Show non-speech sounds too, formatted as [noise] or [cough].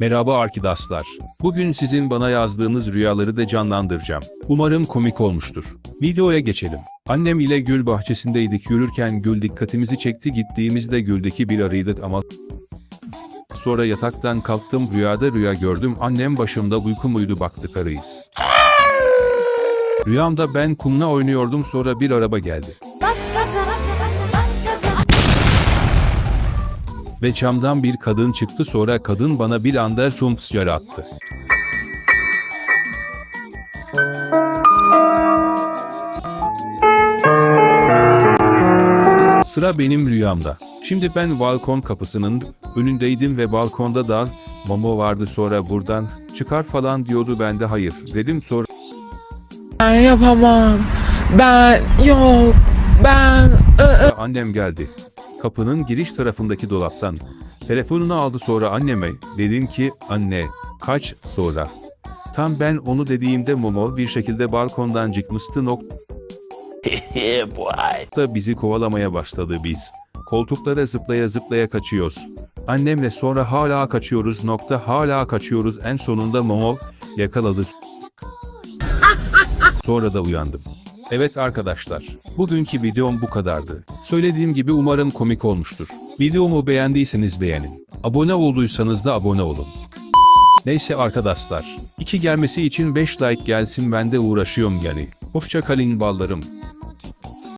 Merhaba arkadaşlar. Bugün sizin bana yazdığınız rüyaları da canlandıracağım. Umarım komik olmuştur. Videoya geçelim. Annem ile gül bahçesindeydik yürürken gül dikkatimizi çekti gittiğimizde güldeki bir arıydı ama Sonra yataktan kalktım rüyada rüya gördüm annem başımda uyku muydu baktık arıyız. Rüyamda ben kumla oynuyordum sonra bir araba geldi. Bas Ve camdan bir kadın çıktı sonra kadın bana bir anda jumpscare attı. Sıra benim rüyamda. Şimdi ben balkon kapısının önündeydim ve balkonda da Momo vardı sonra buradan çıkar falan diyordu ben de hayır dedim sonra Ben yapamam. Ben yok. Ben. Annem geldi. Kapının giriş tarafındaki dolaptan. Telefonunu aldı sonra anneme. Dedim ki anne kaç sonra. Tam ben onu dediğimde Momo bir şekilde balkondan çıkmıştı nokta [laughs] bizi kovalamaya başladı biz. Koltuklara zıplaya zıplaya kaçıyoruz. Annemle sonra hala kaçıyoruz nokta hala kaçıyoruz en sonunda Momo yakaladı. [laughs] Sonra da uyandım. Evet arkadaşlar, bugünkü videom bu kadardı. Söylediğim gibi umarım komik olmuştur. Videomu beğendiyseniz beğenin. Abone olduysanız da abone olun. Neyse arkadaşlar, iki gelmesi için 5 like gelsin ben de uğraşıyorum yani. Hoşça kalın ballarım.